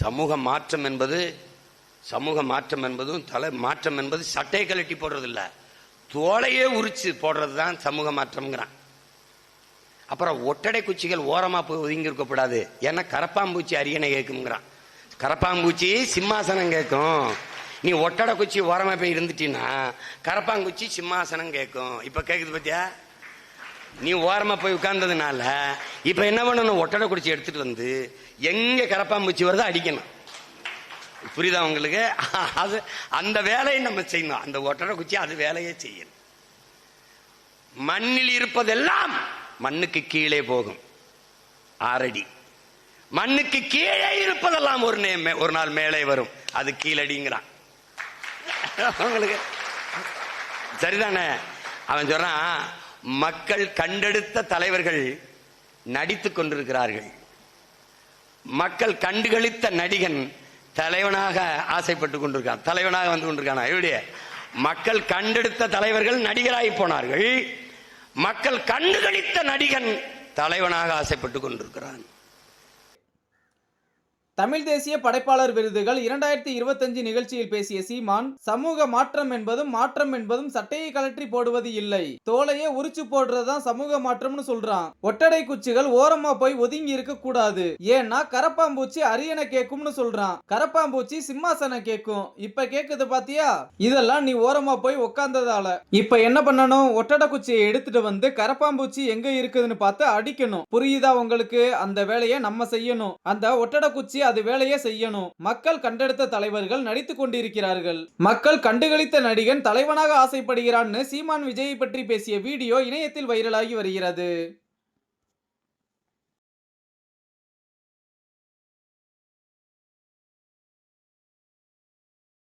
சமூக மாற்றம் என்பது சமூக மாற்றம் என்பதும் தலை மாற்றம் என்பது சட்டையை கழட்டி போடுறதில்ல. தோலையே உரிச்சு போடுறது தான் சமூக மாற்றம்ங்கிறான். அப்புறம் ஒட்டடை குச்சிகள் ஓரமாக போய் ஒதுங்கி இருக்கக்கூடாது. ஏன்னா கரப்பாம்பூச்சி அரியணை கேட்குங்கிறான் கரப்பாம்பூச்சி சிம்மாசனம் கேட்கும். நீ ஒட்டடை குச்சி ஓரமாக போய் இருந்துட்டீன்னா கரப்பாங்குச்சி சிம்மாசனம் கேட்கும். இப்போ கேட்குது பத்தியா? நீ ஓரமா போய் உட்கார்ந்ததுனால இப்ப என்ன பண்ணணும்? ஒட்டடை குடிச்சு எடுத்துட்டு வந்து எங்க கரப்பாம்பூச்சி வருதோ அடிக்கணும். புரியுதா உங்களுக்கு? அது அந்த வேலையை நம்ம செய்யணும். அந்த ஒட்டடை குச்சி அது வேலையே செய்யணும் மண்ணில் இருப்பதெல்லாம் மண்ணுக்கு கீழே போகும். ஆறடி. மண்ணுக்கு கீழே இருப்பதெல்லாம் ஒரு நே- ஒரு நாள் மேலே வரும். அது கீழடிங்கிறான். உங்களுக்கு? சரிதானே? அவன் சொல்றான் மக்கள் கண்டெடுத்த தலைவர்கள் நடித்துக் கொண்டிருக்கிறார்கள். மக்கள் கண்டுகளித்த நடிகன் தலைவனாக ஆசைப்பட்டு கொண்டிருக்கான். தலைவனாக வந்து கொண்டிருக்கானா? எப்படி மக்கள் கண்டெடுத்த தலைவர்கள் நடிகராகி போனார்கள். மக்கள் கண்டுகளித்த நடிகன் தலைவனாக ஆசைப்பட்டு கொண்டிருக்கிறான். தமிழ் தேசிய படைப்பாளர் விருதுகள் இரண்டாயிரத்தி இருபத்தஞ்சு நிகழ்ச்சியில் பேசிய சீமான் சமூக மாற்றம் என்பதும் மாற்றம் என்பதும் சட்டையை கழற்றி போடுவது இல்லை. தோலையே உரிச்சு போடுறதுதான் சமூக மாற்றம்னு சொல்றான். ஒட்டடை குச்சிகள் ஓரமா போய் ஒதுங்கி இருக்க கூடாது. ஏன்னா கரப்பாம்பூச்சி அரியணை கேக்கும்னு சொல்றான். கரப்பாம்பூச்சி சிம்மாசனம் கேக்கும். இப்ப கேக்குது பாத்தியா? இதெல்லாம் நீ ஓரமா போய் உக்காந்ததால. இப்ப என்ன பண்ணணும்? ஒட்டடை குச்சியை எடுத்துட்டு வந்து கரப்பாம்பூச்சி எங்க இருக்குதுன்னு பார்த்து அடிக்கணும். புரியுதா உங்களுக்கு? அந்த வேலையை நம்ம செய்யணும். அந்த ஒட்டடை குச்சி அது வேலையை செய்யணும். மக்கள் கண்டெடுத்த தலைவர்கள் நடித்துக் கொண்டிருக்கிறார்கள். மக்கள் கண்டுகளித்த நடிகன் தலைவனாக ஆசைப்படுகிறான்னு சீமான் விஜயை பற்றி பேசிய வீடியோ இணையத்தில் வைரலாகி வருகிறது.